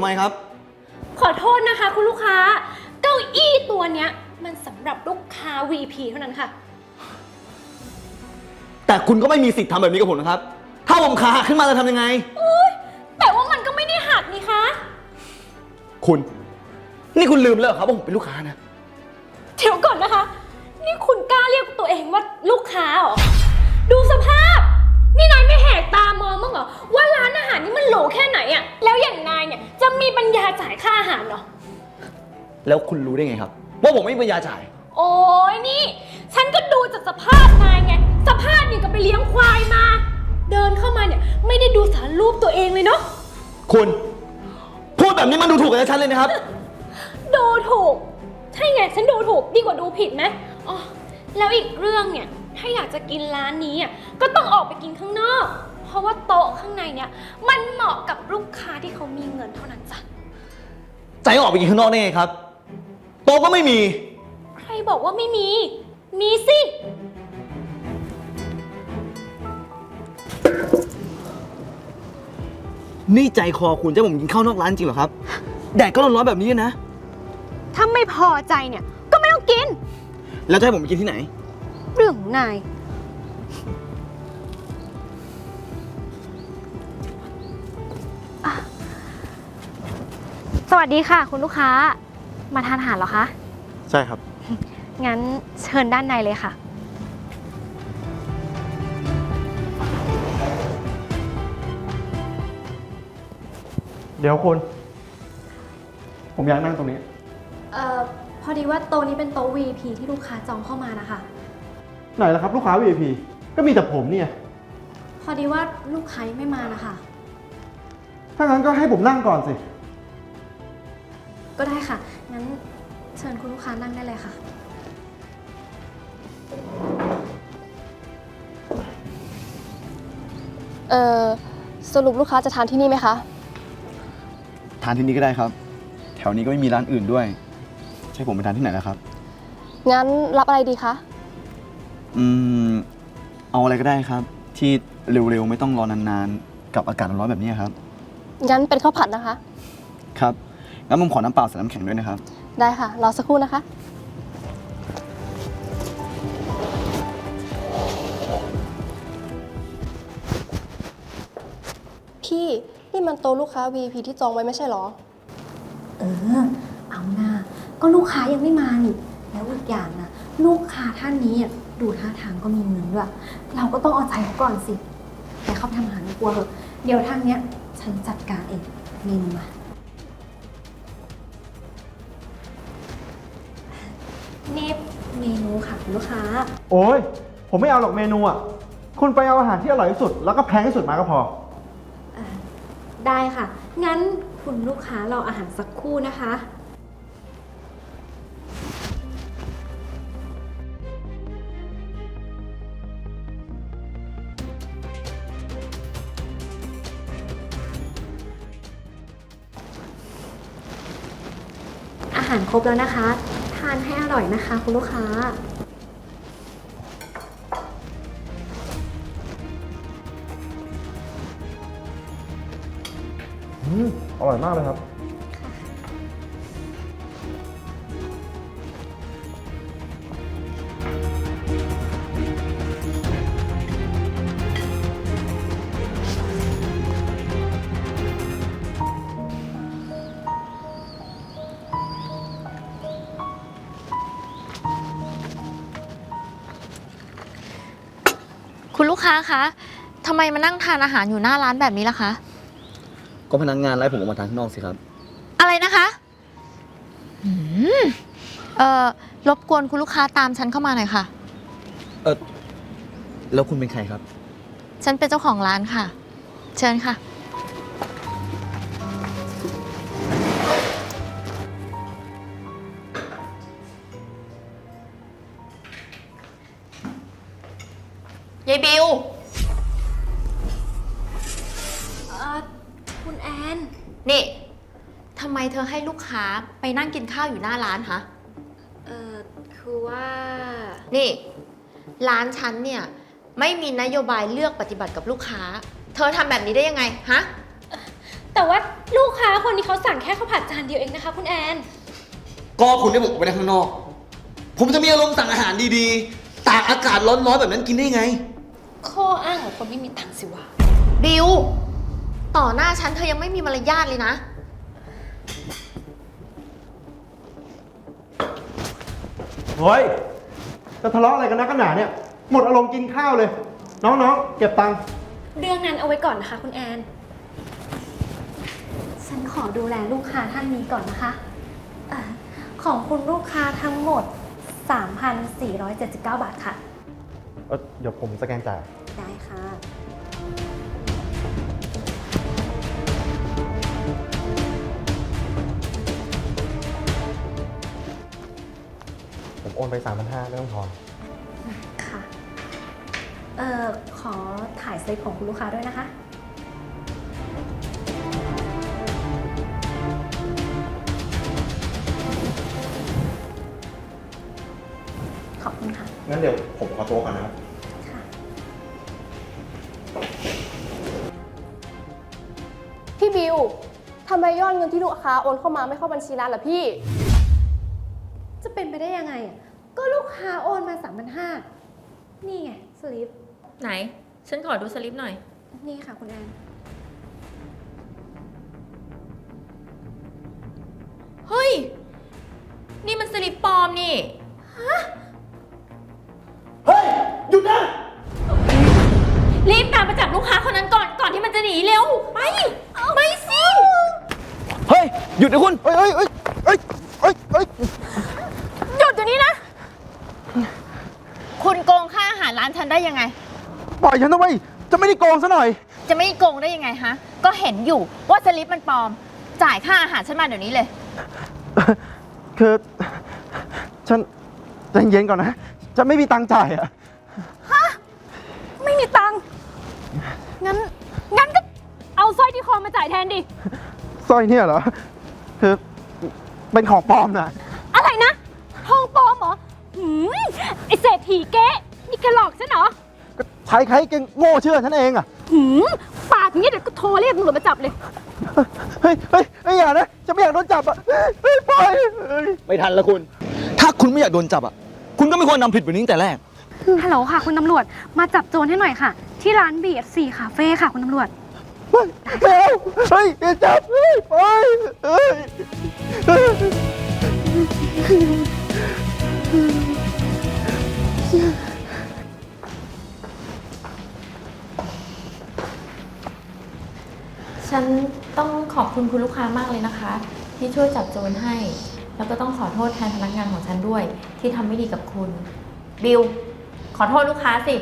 ทำไมครับ ขอโทษนะคะ คุณลูกค้า เก้าอี้ตัวเนี้ย มันสำหรับลูกค้า VP เท่านั้นค่ะ แต่คุณก็ไม่มีสิทธิ์ทำแบบนี้กับผมนะครับ ถ้าผมขาหักขึ้นมาจะทำยังไงแต่ว่ามันก็ไม่ได้หักนี่คะ คุณ นี่คุณลืมแล้วเหรอครับว่าผมเป็นลูกค้านะ เดี๋ยวก่อนนะคะ นี่คุณกล้าเรียกตัวเองว่าลูกค้าเหรอ ดูสภาพนี่นายไม่แหกตามองมั้างเหรอว่าร้านอาหารนี่มันหรูแค่ไหนอะแล้วอย่างนายเนี่ยจะมีปัญญาจ่ายค่าอาหารเหรอ แล้วคุณรู้ได้ไงครับ ว่าผมไม่มีปัญญาจ่าย โอ้ยนี่ ฉันก็ดูจากสภาพนายไง สภาพนี่ก็ไปเลี้ยงควายมา เดินเข้ามาเนี่ยไม่ได้ดูสารรูปตัวเองเลยเนาะ คุณ พูดแบบนี้มันดูถูกกับฉันเลยนะครับ ดูถูก ใช่ไง ฉันดูถูกดีกว่าดูผิดไหมอ๋อแล้วอีกเรื่องเนี่ย ถ้าอยากจะกินร้านนี้อะก็ต้องออกไปกินข้างนอก เพราะว่าโต๊ะข้างในเนี่ย มันเหมาะกับลูกค้าที่เขามีเงินเท่านั้นจ้ะ ใจออกไปกินข้างนอกได้ไงครับ โต๊ะก็ไม่มี ใครบอกว่าไม่มี มีสิ นี่ใจคอคุณจะให้ผมกินข้าวนอกร้านจริงเหรอครับ แดดก็ร้อนๆแบบนี้นะ ถ้าไม่พอใจเนี่ย ก็ไม่ต้องกิน แล้วจะให้ผมไปกินที่ไหน เรื่องของนาย สวัสดีค่ะ คุณลูกค้ามาทานอาหารเหรอคะ ใช่ครับ งั้นเชิญด้านในเลยค่ะ เดี๋ยวคุณ ผมอยากนั่งตรงนี้ เอ่อพอดีว่าโต๊ะนี้เป็นโต๊ะ VIP ที่ลูกค้าจองเข้ามานะคะ ไหนล่ะครับลูกค้า VIP ก็มีแต่ผมเนี่ย พอดีว่าลูกค้ายังไม่มานะคะ ถ้างั้นก็ให้ผมนั่งก่อนสิ ก็ได้ค่ะ งั้นเชิญคุณลูกค้านั่งได้เลยค่ะ เอ่อ สรุปลูกค้าจะทานที่นี่ไหมคะ ทานที่นี่ก็ได้ครับ แถวนี้ก็ไม่มีร้านอื่นด้วย ใช่ผมไปทานที่ไหนนะครับ งั้นรับอะไรดีคะ อืม เอาอะไรก็ได้ครับ ที่เร็วๆ ไม่ต้องรอนานๆ กับอากาศร้อนๆแบบนี้ครับ งั้นเป็นข้าวผัดนะคะ ครับ งั้นผมขอน้ำเปล่าใส่น้ำแข็งด้วยนะครับ ได้ค่ะ รอสักครู่นะคะ พี่ นี่มันโต๊ะลูกค้า VIP ที่จองไว้ไม่ใช่เหรอ เออ เอาหน้า ก็ลูกค้ายังไม่มานี่ แล้วอีกอย่างนะลูกค้าท่านนี้อะดูท่าทางก็มีเงินด้วย เราก็ต้องเอาใจเขาก่อนสิ แต่เขาไปทำอาหารไม่กลัวเถอะเดี๋ยวทางเนี้ย ฉันจัดการเองเมนูมา นี่เมนูค่ะคุณลูกค้า โอ้ย ผมไม่เอาหรอกเมนูอะ คุณไปเอาอาหารที่อร่อยที่สุด แล้วก็แพงที่สุดมาก็พอ อ่าได้ค่ะ งั้นคุณลูกค้ารออาหารสักครู่นะคะ อาหารครบแล้วนะคะทานให้อ ร่อยนะคะ คุณลูกค้า อืมอร่อยมากเลยครับ คุณลูกค้าคะทำไมมานั่งทานอาหารอยู่หน้าร้านแบบนี้ล่ะคะ ก็พนักงานไล่ผมออกมาทานข้างนอกสิครับ อะไรนะคะหืมเอ่อรบกวนคุณลูกค้าตามฉันเข้ามาหน่อยค่ะเออแล้วคุณเป็นใครครับ ฉันเป็นเจ้าของร้านค่ะ เชิญค่ะ คุณแอน นี่ทำไมเธอให้ลูกค้าไปนั่งกินข้าวอยู่หน้าร้านคะ เอ่อคือว่า นี่ ร้านฉันเนี่ยไม่มีนโยบายเลือกปฏิบัติกับลูกค้า เธอทำแบบนี้ได้ยังไงฮะ แต่ว่าลูกค้าคนนี้เขาสั่งแค่ข้าวผัดจานเดียวเองนะคะ คุณแอน ก็คุณได้บอกออกไปได้ข้างนอก ผมจะมีอารมณ์สั่งอาหารดีๆ ตากอากาศร้อนๆแบบนั้นกินได้ไง ข้ออ้างของคนไม่มีตังค์สิวะ บิว ต่อหน้าฉันเธอยังไม่มีมารยาทเลยนะ เฮ้ย จะทะเลาะอะไรกันนักกันหนาเนี่ย หมดอารมณ์กินข้าวเลย น้องๆ เก็บตังค์ เรื่องนั้นเอาไว้ก่อนนะคะ คุณแอน ฉันขอดูแลลูกค้าท่านนี้ก่อนนะคะอาของคุณลูกค้าทั้งหมด 3,479 บาทค่ะเอ้ยเดี๋ยวผมสแกนจ่าย ได้ค่ะ อนไป 3 5 0 0ไม่ต้องทอน ค่ะ เอ่อ ขอถ่ายสลิปของคุณลูกค้าด้วยนะคะ ขอบคุณค่ะ งั้นเดี๋ยวผมขอตัวก่อนนะครับ ค่ะ พี่บิว ทำไมยอดเงินที่ลูกค้าโอนเข้ามาไม่เข้าบัญชีร้านล่ะพี่ จะเป็นไปได้ยังไงอะ ก็ลูกค้าโอนมา 3,500 นี่ไงสลิป ไหน ฉันขอดูสลิปหน่อย นี่ค่ะคุณแอน เฮ้ย นี่มันสลิปปลอมนี่ เฮ้ย หยุดนะ รีบตามไปจับลูกค้าคนนั้นก่อน ก่อนที่มันจะหนีเร็ว ไป ไปสิ เฮ้ย หยุดนะคุณ เฮ้ยเฮ้ยเฮ้ยเฮ้ยเฮ้ยเฮ้ย หยุดอยู่นี่นะ คุณโกงค่าอาหารร้าน ฉันได้ยังไง ปล่อยฉันทำไมจะไม่ได้โกงซะหน่อย จะไม่โกงได้ยังไงฮะ ก็เห็นอยู่ว่าสลิปมันปลอม จ่ายค่าอาหารฉันมาเดี๋ยวนี้เลย คือฉันใจเย็นก่อนนะฉันไม่มีตังค์จ่ายอะไม่มีตังค์งั้น งั้นก็เอาสร้อยที่คอมาจ่ายแทนดิ สร้อยเนี่ยเหรอคือเป็นของปลอมนะอะไรนะ ทองปลอมเหรอหืมไอเศรษฐีเก๊ นี่แกหลอกฉันเหรอก็ใครใครๆแกโง่เชื่อฉันเองอะหืมปากอย่างนี้เดี๋ยวก็โทรเรียกตำรวจมาจับเลย เฮ้ยเฮ้ยเฮ้ยอย่านะจะไม่อยากโดนจับอะเฮ้ยปล่อยเฮ้ยไม่ทันแล้วคุณ ถ้าคุณไม่อยากโดนจับอะ คุณก็ไม่ควรนำผิดแบบนี้ตั้งแต่แรก ฮัลโหลค่ะ คุณตำรวจ มาจับโจรให้หน่อยค่ะ ที่ร้าน BFC คาเฟ่ค่ะ คุณตำรวจ ไม่ไม่เอาเฮ้ยอย่าจับเฮ้ยปล่อยเฮ้ย ฉันต้องขอบคุณคุณลูกค้ามากเลยนะคะ ที่ช่วยจับโจรให้ แล้วก็ต้องขอโทษแทนพนักงานของฉันด้วย ที่ทำไม่ดีกับคุณ บิลขอโทษลูกค้าสิ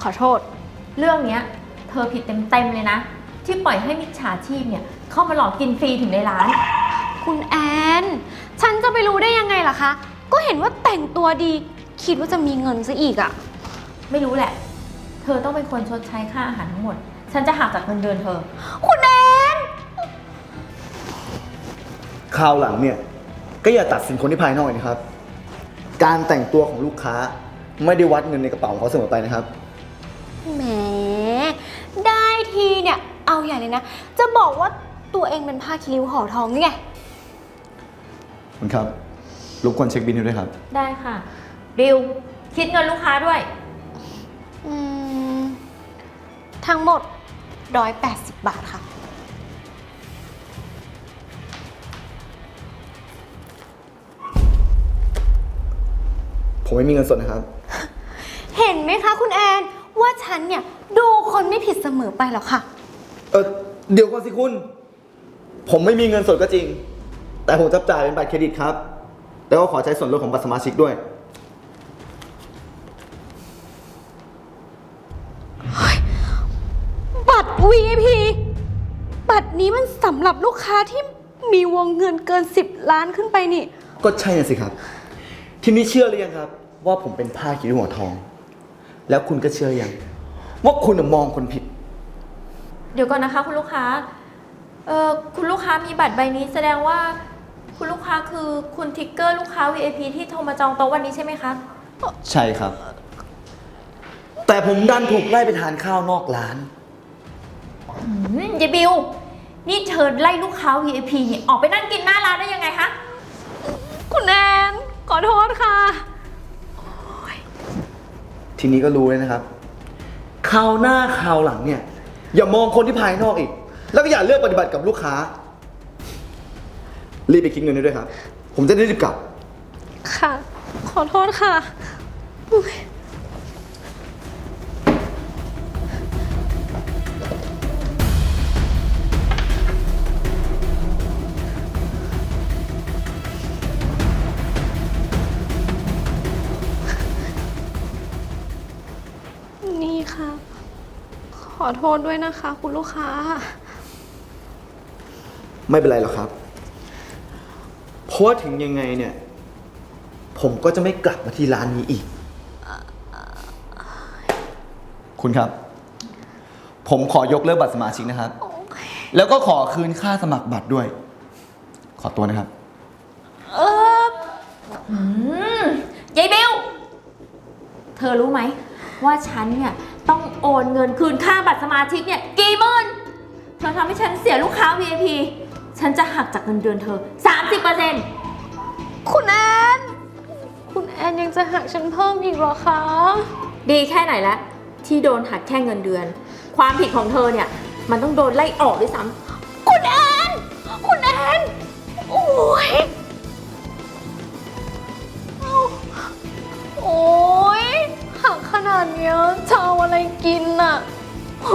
ขอโทษ เรื่องเนี้ย เธอผิดเต็มๆเลยนะ ที่ปล่อยให้มิจฉาชีพเนี่ย เข้ามาหลอกกินฟรีถึงในร้าน คุณแอน ฉันจะไปรู้ได้ยังไงล่ะคะ ก็เห็นว่าแต่งตัวดี คิดว่าจะมีเงินซะอีกอะ ไม่รู้แหละ เธอต้องเป็นคนชดใช้ค่าอาหารทั้งหมด ฉันจะหักจากเงินเดือนเธอ คุณแอนคราวหลังเนี่ย ก็อย่าตัดสินคนที่ภายนอกเลยนะครับ การแต่งตัวของลูกค้าไม่ได้วัดเงินในกระเป๋าของเขาเสมอไปนะครับ แหม ได้ทีเนี่ย เอาอย่างเลยนะ จะบอกว่าตัวเองเป็นผ้าคีริ้วห่อทองนี่ไง คุณครับรบกวนเช็คบินให้ด้วยครับ ได้ค่ะบิลคิดเงินลูกค้าด้วย อืม ทั้งหมด 180 บาทค่ะ ผมไม่มีเงินสดนะครับ เห็นไหมคะคุณแอน ว่าฉันเนี่ยดูคนไม่ผิดเสมอไปหรอกค่ะ เออเดี๋ยวก่อนสิคุณ ผมไม่มีเงินสดก็จริง แต่ผมจะจ่ายเป็นบัตรเครดิตครับ แล้วก็ขอใช้ส่วนลดของบัตรสมาชิกด้วย นี้มันสำหรับลูกค้าที่มีวงเงินเกิน 10 ล้านขึ้นไปนี่ ก็ใช่น่ะสิครับ ทีนี้เชื่อหรือยังครับ ว่าผมเป็นผ้าคีริ้วหัวทอง แล้วคุณก็เชื่อยัง ว่าคุณน่ะมองคนผิด เดี๋ยวก่อนนะคะ คุณลูกค้า เอ่อคุณลูกค้ามีบัตรใบนี้แสดงว่า คุณลูกค้าคือคุณทิกเกอร์ลูกค้า VIP ที่โทรมาจองโต๊ะวันนี้ใช่ไหมคะ ใช่ครับ แต่ผมดันถูกไล่ไปทานข้าวนอกร้าน อืมยายบิว นี่เชิญไล่ลูกค้า VIP เนี่ยออกไปนั่งกินหน้าร้านได้ยังไงคะ คุณแอนขอโทษค่ะ ทีนี้ก็รู้เลยนะครับคราวหน้าคราวหลังเนี่ย อย่ามองคนที่ภายนอกอีก แล้วก็อย่าเลือกปฏิบัติกับลูกค้า รีบไปคิดเงินให้ด้วยครับ ผมจะได้รีบกลับ ค่ะ ขอโทษค่ะอุ๊ย อโทษด้วยนะคะ คุณลูกค้า ไม่เป็นไรหรอกครับ เพราะว่าถึงยังไงเนี่ย ผมก็จะไม่กลับมาที่ร้านนี้อีก คุณครับ ผมขอยกเลิกบัตรสมาชิกนะครับ แล้วก็ขอคืนค่าสมัครบัตรด้วย ขอตัวนะครับอืมยายบิว เธอรู้ไหม ว่าฉันเนี่ย ต้องโอนเงินคืนค่าบัตรสมาชิกเนี่ยกี่หมื่นเธอทำให้ฉันเสียลูกค้า VIP ฉันจะหักจากเงินเดือนเธอ 30%คุณแอน คุณแอนยังจะหักฉันเพิ่มอีกเหรอคะ ดีแค่ไหนละที่โดนหักแค่เงินเดือน ความผิดของเธอเนี่ย มันต้องโดนไล่ออกด้วยซ้ำ คุณแอน คุณแอน โอ้ยาดเนี้ยจะเอาอะไรกินอะโห